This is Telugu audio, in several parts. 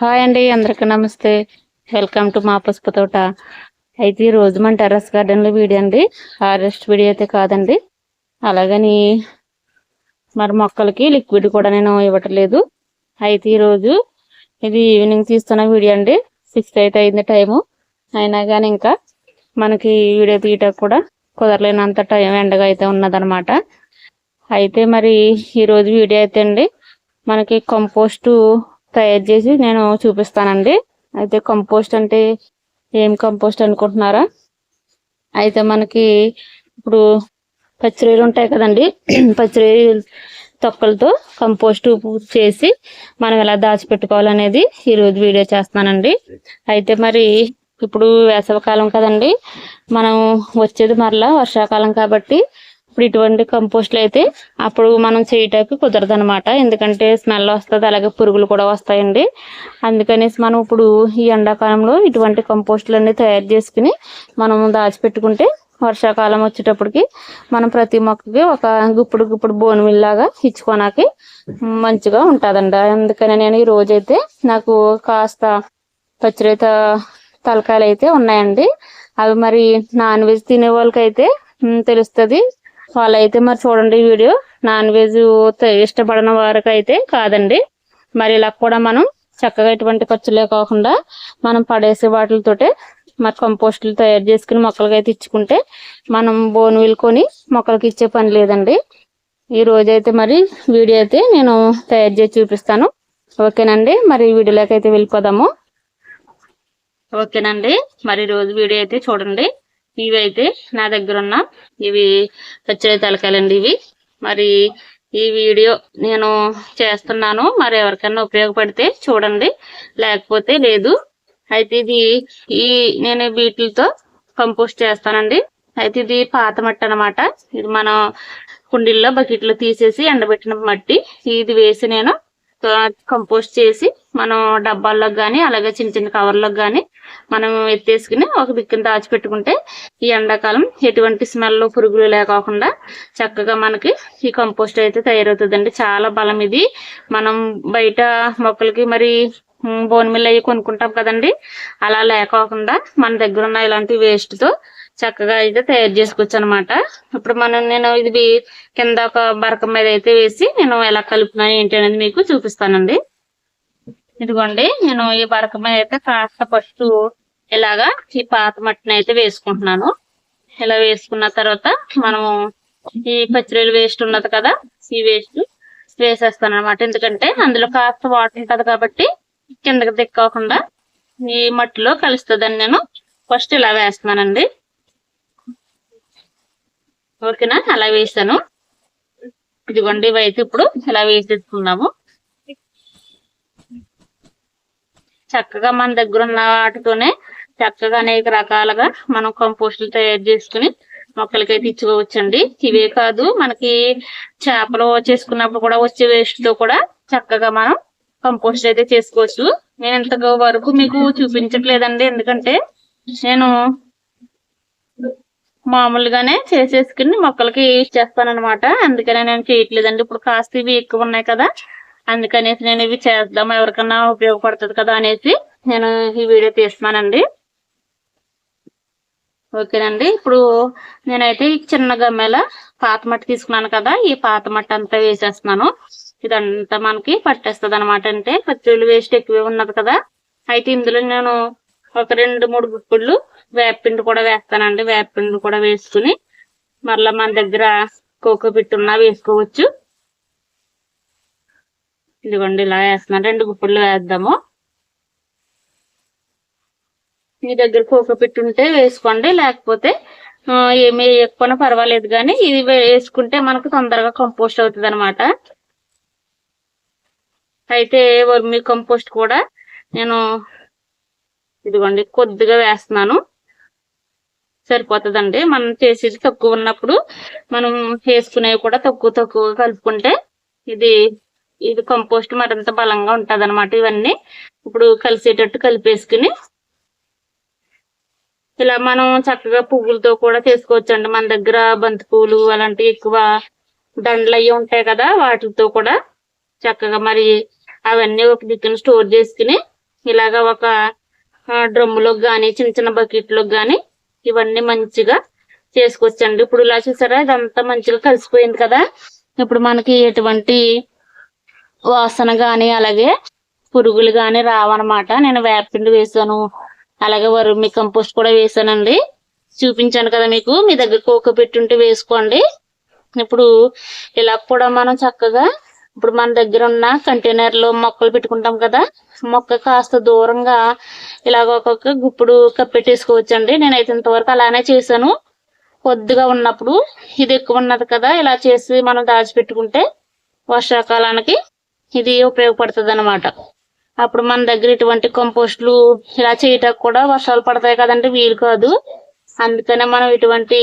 హాయ్ అండి అందరికీ నమస్తే. వెల్కమ్ టు మా పసుపు తోట. అయితే ఈ రోజు మన టెర్రస్ గార్డెన్లో వీడియో అండి. హారెస్ట్ వీడియో అయితే కాదండి. అలాగని మరి మొక్కలకి లిక్విడ్ కూడా నేను ఇవ్వట్లేదు. అయితే ఈరోజు ఇది ఈవినింగ్ తీస్తున్న వీడియో అండి. సిక్స్ అయితే అయింది టైము. అయినా కానీ ఇంకా మనకి వీడియో తీయటం కూడా కుదరలేనంత టైం ఎండగా అయితే ఉన్నదనమాట అయితే మరి ఈరోజు వీడియో అయితే అండి. మనకి కంపోస్టు తయారు చేసి నేను చూపిస్తానండి. అయితే కంపోస్ట్ అంటే ఏం కంపోస్ట్ అనుకుంటున్నారా? అయితే మనకి ఇప్పుడు పచ్చిరొయ్యలు ఉంటాయి కదండి. పచ్చిరొయ్య తొక్కలతో కంపోస్ట్ చేసి మనం ఎలా దాచిపెట్టుకోవాలనేది ఈరోజు వీడియో చేస్తున్నానండి. అయితే మరి ఇప్పుడు వేసవికాలం కదండి. మనం వచ్చేది మరలా వర్షాకాలం కాబట్టి ఇప్పుడు ఇటువంటి కంపోస్ట్లు అయితే అప్పుడు మనం చేయటానికి కుదరదు అనమాట ఎందుకంటే స్మెల్ వస్తుంది అలాగే పురుగులు కూడా వస్తాయండి. అందుకనేసి మనం ఇప్పుడు ఈ ఎండాకాలంలో ఇటువంటి కంపోస్ట్లు తయారు చేసుకుని మనం దాచిపెట్టుకుంటే వర్షాకాలం వచ్చేటప్పటికి మనం ప్రతి మొక్కకి ఒక గుప్పుడు గుప్పుడు బోనుమిల్లాగా ఇచ్చుకోనాకి మంచిగా ఉంటుందండి అందుకని నేను ఈ రోజైతే నాకు కాస్త పచ్చిరేత తలకాయలు అయితే ఉన్నాయండి. అవి మరి నాన్ వెజ్ తినే వాళ్ళకైతే తెలుస్తుంది. వాళ్ళు వాళ్ళైతే మరి చూడండి వీడియో. నాన్ వెజ్ ఇష్టపడిన వారికైతే కాదండి. మరి ఇలా కూడా మనం చక్కగా ఎటువంటి ఖర్చులే కాకుండా మనం పడేసే వాటితోటే మరి కంపోస్టులు తయారు చేసుకుని మొక్కలకి అయితే ఇచ్చుకుంటే మనం బోన్ కొని మొక్కలకి ఇచ్చే పని లేదండి. ఈ రోజైతే మరి వీడియో అయితే నేను తయారు చేసి చూపిస్తాను. ఓకేనండి. మరి వీడియోలోకి అయితే వెళ్ళిపోదాము. ఓకేనండి. మరి రోజు వీడియో అయితే చూడండి. ఇవి అయితే నా దగ్గర ఉన్న ఇవి పచ్చడి తలకాయలండి ఇవి. మరి ఈ వీడియో నేను చేస్తున్నాను. మరి ఎవరికైనా ఉపయోగపడితే చూడండి. లేకపోతే లేదు. అయితే ఇది ఈ నేను వీటితో కంపోస్ట్ చేస్తానండి. అయితే ఇది పాత మట్టి అనమాట ఇది మనం కుండీల్లో బకెట్లో తీసేసి ఎండబెట్టిన మట్టి. ఇది వేసి నేను కంపోస్ట్ చేసి మనం డబ్బాల్లో కానీ అలాగే చిన్న చిన్న కవర్లకు కానీ మనం ఎత్తేసుకుని ఒక దిక్కున దాచిపెట్టుకుంటే ఈ ఎండాకాలం ఎటువంటి స్మెల్ పురుగులు లేకోకుండా చక్కగా మనకి ఈ కంపోస్ట్ అయితే తయారవుతుందండి. చాలా బలం ఇది. మనం బయట మొక్కలకి మరి బోన్ మిల్ అయ్యి కొనుక్కుంటాం కదండి. అలా లేకోకుండా మన దగ్గర ఉన్న ఇలాంటి వేస్ట్తో చక్కగా అయితే తయారు చేసుకోవచ్చు అనమాట ఇప్పుడు మనం నేను ఇది కింద ఒక బరకం మీద అయితే వేసి నేను ఎలా కలుపుతున్నాను ఏంటి అనేది మీకు చూపిస్తానండి. ఇదిగోండి నేను ఈ బరకం మీద అయితే కాస్త ఫస్ట్ ఇలాగా ఈ పాత మట్టిని అయితే వేసుకుంటున్నాను. ఇలా వేసుకున్న తర్వాత మనము ఈ పచ్చిరొయ్యలు వేస్ట్ ఉన్నది కదా ఈ వేస్ట్ వేసేస్తాను అనమాట ఎందుకంటే అందులో కాస్త వాటర్ ఉంటుంది కాబట్టి కిందకి దిక్కకుండా ఈ మట్టిలో కలుస్తుందని నేను ఫస్ట్ ఇలా వేస్తున్నానండి. ఓకేనా? అలా వేసాను. ఇదిగోండి ఇవైతే ఇప్పుడు ఇలా వేసేసుకున్నాము. చక్కగా మన దగ్గర ఉన్న వాటితోనే చక్కగా అనేక రకాలుగా మనం కంపోస్టులు తయారు చేసుకుని మొక్కలకైతే ఇచ్చుకోవచ్చండి. ఇవే కాదు మనకి చేపలు చేసుకున్నప్పుడు కూడా వచ్చే వేస్ట్తో కూడా చక్కగా మనం కంపోస్ట్ అయితే చేసుకోవచ్చు. నేను ఇంత వరకు మీకు చూపించట్లేదండి. ఎందుకంటే నేను మామూలుగానే చేసేసుకుని మొక్కలకి ఇచ్చేస్తాను అనమాట అందుకనే నేను చేయట్లేదండి. ఇప్పుడు కాస్త ఇవి ఎక్కువ ఉన్నాయి కదా అందుకనేసి నేను ఇవి చేద్దాం ఎవరికన్నా ఉపయోగపడుతుంది కదా అనేసి నేను ఈ వీడియో తీస్తున్నానండి. ఓకేనండి. ఇప్పుడు నేనైతే చిన్న గమ్మెల పాత మట్టి తీసుకున్నాను కదా ఈ పాత మట్టి అంతా వేసేస్తున్నాను. ఇదంతా మనకి పట్టేస్తుంది అనమాట అంటే పచ్చిళ్ళు వేస్ట్ ఎక్కువే ఉన్నది కదా. అయితే ఇందులో నేను ఒక రెండు మూడు గుప్పుళ్ళు వేపపిండి కూడా వేస్తానండి. వేపిండి కూడా వేసుకుని మరలా మన దగ్గర కోకో పిట్టున్నా వేసుకోవచ్చు. ఇదిగోండి ఇలా వేస్తున్నాను. రెండు గుప్పలు వేద్దాము. మీ దగ్గర కోకో పిట్టు ఉంటే వేసుకోండి లేకపోతే ఏమి వేయకపోయినా పర్వాలేదు కానీ ఇది వేసుకుంటే మనకు తొందరగా కంపోస్ట్ అవుతుంది అనమాట అయితే వర్మి కంపోస్ట్ కూడా నేను ఇదిగోండి కొద్దిగా వేస్తున్నాను. సరిపోతుందండి. మనం చేసేది తక్కువ ఉన్నప్పుడు మనం వేసుకునేవి కూడా తక్కువ తక్కువ కలుపుకుంటే ఇది ఇది కంపోస్ట్ మరింత బలంగా ఉంటుంది అనమాట ఇవన్నీ. ఇప్పుడు కలిసేటట్టు కలిపేసుకుని ఇలా మనం చక్కగా పువ్వులతో కూడా చేసుకోవచ్చు అండి మన దగ్గర బంతి పువ్వులు అలాంటివి ఎక్కువ దండలు అయ్యి ఉంటాయి కదా వాటితో కూడా చక్కగా మరి అవన్నీ ఒక దిక్కున స్టోర్ చేసుకుని ఇలాగ ఒక డ్రమ్ములోకి కానీ చిన్న చిన్న బకెట్లోకి కానీ ఇవన్నీ మంచిగా చేసుకోవచ్చండి. ఇప్పుడు ఇలా చూసారా? ఇదంతా మంచిగా కలిసిపోయింది కదా. ఇప్పుడు మనకి ఎటువంటి వాసన కానీ అలాగే పురుగులు కానీ రావన్నమాట. నేను వేపిండి వేసాను. అలాగే వరుమి కంపోస్ట్ కూడా వేసానండి. చూపించాను కదా మీకు. మీ దగ్గర కోక పెట్టుంటే వేసుకోండి. ఇప్పుడు ఇలా కూడా మనం చక్కగా ఇప్పుడు మన దగ్గర ఉన్న కంటైనర్లో మొక్కలు పెట్టుకుంటాం కదా. మొక్క కాస్త దూరంగా ఇలాగ ఒక్కొక్క గుప్పుడు కప్పెట్టేసుకోవచ్చండి. నేనైతే ఇంతవరకు అలానే చేశాను. కొద్దిగా ఉన్నప్పుడు ఇది ఎక్కువ ఉన్నది కదా ఇలా చేసి మనం దాచిపెట్టుకుంటే వర్షాకాలానికి ఇది ఉపయోగపడుతుంది అనమాట అప్పుడు మన దగ్గర ఇటువంటి కంపోస్ట్లు ఇలా చేయటానికి కూడా వర్షాలు పడతాయి కదంటే వీలు కాదు. అందుకనే మనం ఇటువంటి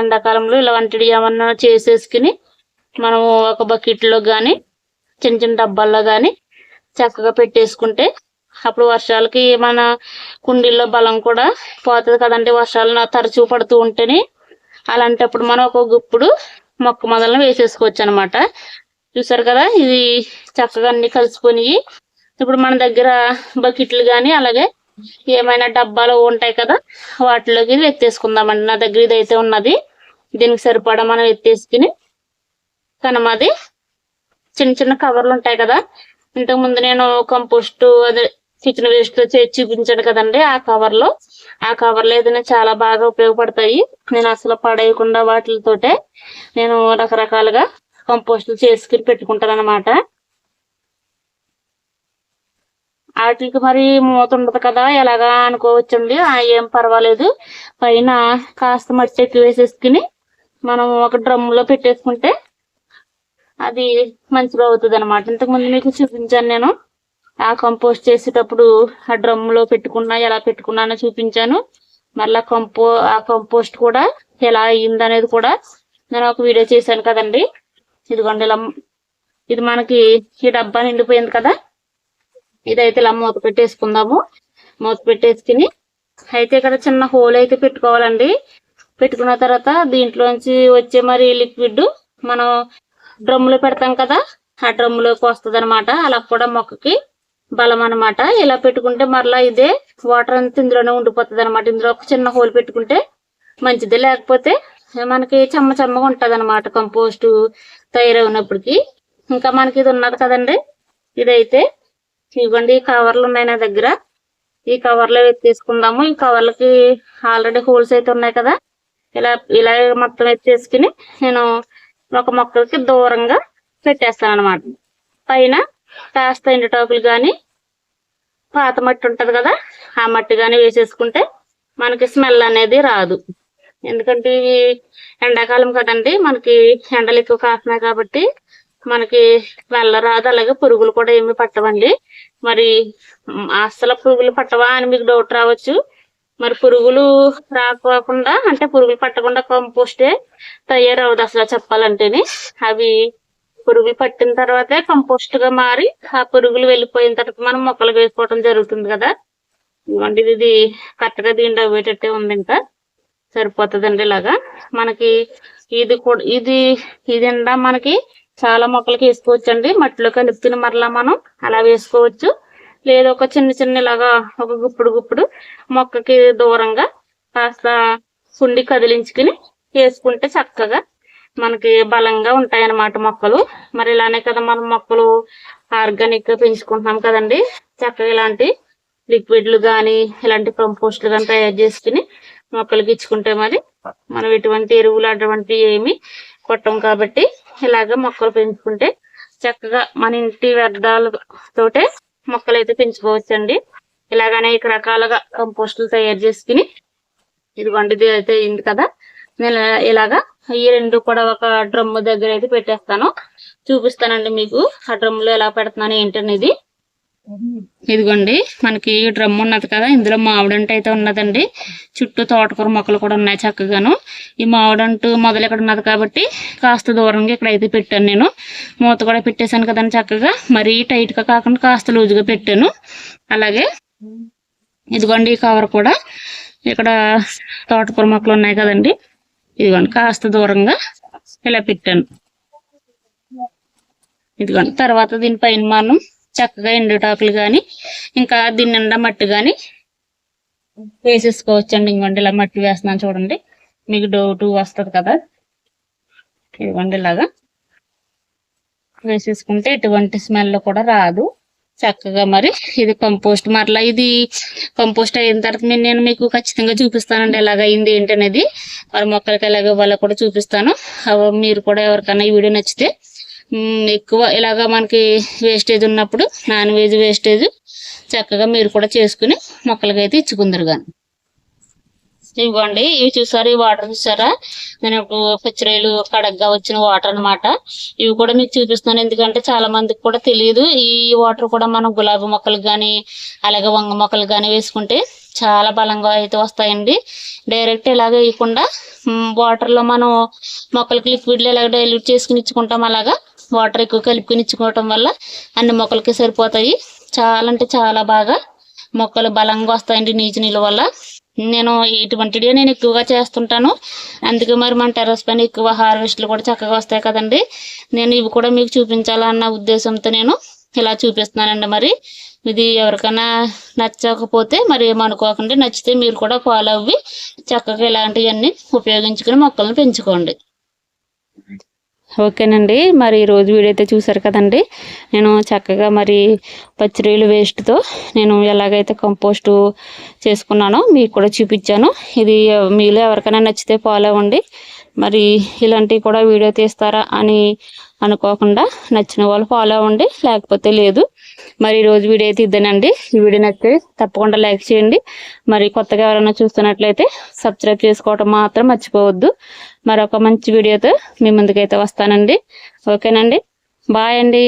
ఎండాకాలంలో ఇలాంటివి ఏమన్నా చేసేసుకుని మనం ఒక బకెట్లో కానీ చిన్న చిన్న డబ్బాల్లో కానీ చక్కగా పెట్టేసుకుంటే అప్పుడు వర్షాలకి మన కుండీల్లో బలం కూడా పోతుంది కదండి. వర్షాలు తరచూ పడుతూ ఉంటేనే అలాంటప్పుడు మనం ఒక గుప్పుడు మొక్క మొదలను వేసేసుకోవచ్చు అనమాట చూసారు కదా? ఇది చక్కగా అన్ని కలిసిపోయి ఇప్పుడు మన దగ్గర బకెట్లు కానీ అలాగే ఏమైనా డబ్బాలు ఉంటాయి కదా వాటిలోకి ఇది ఎత్తేసుకుందామండి. నా దగ్గర ఇదైతే ఉన్నది. దీనికి సరిపడా మనం ఎత్తేసుకుని కనమాది చిన్న చిన్న కవర్లు ఉంటాయి కదా. ఇంతకు ముందు నేను కంపోస్ట్ అదే కిచెన్ వేస్ట్ చేసి చూపించాను కదండి ఆ కవర్లో ఆ కవర్లు ఏదైనా చాలా బాగా ఉపయోగపడతాయి. నేను అసలు పడేయకుండా వాటితోటే నేను రకరకాలుగా కంపోస్టులు చేసుకుని పెట్టుకుంటారనమాట వాటికి మరి మూత ఉండదు కదా ఎలాగా అనుకోవచ్చండి? ఏం పర్వాలేదు. పైన కాస్త మట్టి వేసేసుకుని మనం ఒక డ్రమ్లో పెట్టేసుకుంటే అది మంచిగా అవుతుంది అనమాట ఇంతకుముందు మీకు చూపించాను నేను. ఆ కంపోస్ట్ చేసేటప్పుడు ఆ డ్రమ్లో పెట్టుకున్నా ఎలా పెట్టుకున్నానో చూపించాను. మళ్ళా కంపో ఆ కంపోస్ట్ కూడా ఎలా అయ్యింది అనేది కూడా నేను ఒక వీడియో చేశాను కదండి. ఇదిగోండి ఇలా ఇది మనకి ఈ డబ్బా నిండిపోయింది కదా? ఇదైతే ఇలా మూత పెట్టేసుకుందాము. మూత పెట్టేసుకుని అయితే ఇక్కడ చిన్న హోల్ అయితే పెట్టుకోవాలండి. పెట్టుకున్న తర్వాత దీంట్లోంచి వచ్చే మరి లిక్విడ్ మనం డ్రమ్ములో పెడతాం కదా? ఆ డ్రమ్ములోకి వస్తుంది అనమాట అలా కూడా మొక్కకి బలం అన్నమాట. ఇలా పెట్టుకుంటే మరలా ఇదే వాటర్ అంతా ఇందులోనే ఉండిపోతుంది అనమాట ఇందులో ఒక చిన్న హోల్ పెట్టుకుంటే మంచిది. లేకపోతే మనకి చెమ్మ చెమ్మగా ఉంటుంది అనమాట కంపోస్ట్ తయారైనప్పటికి ఇంకా మనకి ఇది ఉన్నది కదండి. ఇదైతే ఇవ్వండి ఈ కవర్లు ఉన్నాయి నా దగ్గర. ఈ కవర్లో ఎత్తేసుకుందాము ఈ కవర్లకి ఆల్రెడీ హోల్స్ అయితే ఉన్నాయి కదా. ఇలా ఇలా మొత్తం ఎత్తేసుకుని నేను ఒక మొక్కలకి దూరంగా పెట్టేస్తాను అనమాట పైన కాస్త ఎండుటాకులు కానీ పాత మట్టి ఉంటుంది కదా ఆ మట్టి కానీ వేసేసుకుంటే మనకి స్మెల్ అనేది రాదు. ఎందుకంటే ఇవి ఎండాకాలం కదండి మనకి ఎండలు ఎక్కువ కాస్తున్నాయి కాబట్టి మనకి వెళ్ళరాదు అలాగే పురుగులు కూడా ఏమి పట్టవండి. మరి మ్, అస్సలు పురుగులు పట్టవా అని మీకు డౌట్ రావచ్చు. మరి పురుగులు రాకోకుండా అంటే పురుగులు పట్టకుండా కంపోస్టే తయారవదు అసలు చెప్పాలంటేనే. అవి పురుగులు పట్టిన తర్వాతే కంపోస్ట్గా మారి ఆ పురుగులు వెళ్ళిపోయిన తర్వాత మనం మొక్కలు వేసుకోవడం జరుగుతుంది కదా. ఇదిగోండి ఇది కరెక్ట్గా దీంట్లో అవ్వేటట్టే ఉంది ఇంకా సరిపోతుందండి ఇలాగా. మనకి ఇది కూడా ఇది ఇది మనకి చాలా మొక్కలకి వేసుకోవచ్చు అండి మట్టిలో కలుపుకుని మరలా మనం అలా వేసుకోవచ్చు. లేదా ఒక చిన్న చిన్న ఇలాగా ఒక గుప్పుడు గుప్పుడు మొక్కకి దూరంగా కాస్త కుండి కదిలించుకుని వేసుకుంటే చక్కగా మనకి బలంగా ఉంటాయన్నమాట మొక్కలు. మరి ఇలానే కదా మనం మొక్కలు ఆర్గానిక్గా పెంచుకుంటున్నాం కదండి. చక్కగా ఇలాంటి లిక్విడ్లు కానీ ఇలాంటి కంపోస్ట్లు కానీ తయారు చేసుకుని మొక్కలకి ఇచ్చుకుంటే మరి మనం ఎటువంటి ఎరువులు అటువంటి ఏమి కొట్టం కాబట్టి ఇలాగ మొక్కలు పెంచుకుంటే చక్కగా మన ఇంటి వ్యర్థాలతోటే మొక్కలు అయితే పెంచుకోవచ్చండి. ఇలాగ అనేక రకాలుగా కంపోస్టులు తయారు చేసుకుని ఇదిగోండి ఇది అయితే అయింది కదా. నేను ఇలాగా ఈ రెండు కూడా ఒక డ్రమ్ దగ్గర అయితే పెట్టేస్తాను. చూపిస్తానండి మీకు ఆ డ్రమ్లో ఎలా పెడుతున్నాను ఏంటనేది. ఇదిగోండి మనకి డ్రమ్ ఉన్నది కదా ఇందులో మామిడంట అయితే ఉన్నదండి. చుట్టూ తోటకూర మొక్కలు కూడా ఉన్నాయి చక్కగాను. ఈ మామిడంటు మొదలు ఇక్కడ ఉన్నది కాబట్టి కాస్త దూరంగా ఇక్కడ అయితే పెట్టాను నేను. మూత కూడా పెట్టేశాను కదండి చక్కగా. మరీ టైట్గా కాకుండా కాస్త లూజుగా పెట్టాను. అలాగే ఇదిగోండి ఈ కవర్ కూడా ఇక్కడ తోటకూర మొక్కలు ఉన్నాయి కదండి. ఇదిగోండి కాస్త దూరంగా ఇలా పెట్టాను. ఇదిగోండి తర్వాత దీనిపైన మనం చక్కగా ఎండుటాకులు కానీ ఇంకా దీని నిండా మట్టి కానీ వేసేసుకోవచ్చు అండి ఇంకోండి ఇలా మట్టి వేస్తున్నాను చూడండి. మీకు డౌట్ వస్తుంది కదా? ఇదిగోండి ఇలాగా వేసేసుకుంటే ఎటువంటి స్మెల్ కూడా రాదు. చక్కగా మరి ఇది కంపోస్ట్. మరలా ఇది కంపోస్ట్ అయిన తర్వాత నేను మీకు ఖచ్చితంగా చూపిస్తానండి ఎలాగ అయింది ఏంటనేది. మరి మొక్కలకి ఎలాగ ఇవ్వాలో కూడా చూపిస్తాను. మీరు కూడా ఎవరికైనా ఈ వీడియో నచ్చితే ఎక్కువ ఇలాగ మనకి వేస్టేజ్ ఉన్నప్పుడు నాన్ వెజ్ వేస్టేజ్ చక్కగా మీరు కూడా చేసుకుని మొక్కలకి అయితే ఇచ్చుకుందరు కానీ ఇవ్వండి. ఇవి చూసారు? ఈ వాటర్ చూసారా? నేను ఇప్పుడు పచ్చిరాయలు కడగ్గా వచ్చిన వాటర్ అన్నమాట. ఇవి కూడా మీకు చూపిస్తాను ఎందుకంటే చాలా మందికి కూడా తెలియదు. ఈ వాటర్ కూడా మనం గులాబీ మొక్కలకు కానీ అలాగే వంగ మొక్కలు కానీ వేసుకుంటే చాలా బలంగా అయితే వస్తాయండి. డైరెక్ట్ ఇలాగ వేయకుండా వాటర్లో మనం మొక్కలకి లిక్విడ్లు ఇలాగ డైల్యూట్ చేసుకుని ఇచ్చుకుంటాం అలాగా వాటర్ ఎక్కువ కలుపుకొని ఇచ్చుకోవటం వల్ల అన్ని మొక్కలకి సరిపోతాయి. చాలా అంటే చాలా బాగా మొక్కలు బలంగా వస్తాయండి నీచు నీళ్ళ వల్ల. నేను ఇటువంటివి నేను ఎక్కువగా చేస్తుంటాను. అందుకే మరి మన టెర్రస్ పైన ఎక్కువ హార్వెస్ట్లు కూడా చక్కగా వస్తాయి కదండి. నేను ఇవి కూడా మీకు చూపించాలన్న ఉద్దేశంతో నేను ఇలా చూపిస్తున్నానండి మరి. ఇది ఎవరికైనా నచ్చకపోతే మరి ఏమనుకోకండి. నచ్చితే మీరు కూడా ఫాలో అవ్వి చక్కగా ఇలాంటివన్నీ ఉపయోగించుకుని మొక్కలను పెంచుకోండి. ఓకేనండి. మరి ఈరోజు వీడియో అయితే చూసారు కదండి. నేను చక్కగా మరి పచ్చిరీలు వేస్ట్తో నేను ఎలాగైతే కంపోస్టు చేసుకున్నానో మీకు కూడా చూపించాను. ఇది మీలో ఎవరికైనా నచ్చితే ఫాలో అవ్వండి. మరి ఇలాంటివి కూడా వీడియో తీస్తారా అని అనుకోకుండా నచ్చిన వాళ్ళు ఫాలో అవ్వండి. లేకపోతే లేదు. మరి ఈరోజు వీడియో అయితే ఇద్దానండి ఈ వీడియో నచ్చితే తప్పకుండా లైక్ చేయండి. మరి కొత్తగా ఎవరైనా చూస్తున్నట్లయితే సబ్స్క్రైబ్ చేసుకోవటం మాత్రం మర్చిపోవద్దు. మరొక మంచి వీడియోతో మీ ముందుకైతే వస్తానండి. ఓకేనండి. బాయ్ అండి.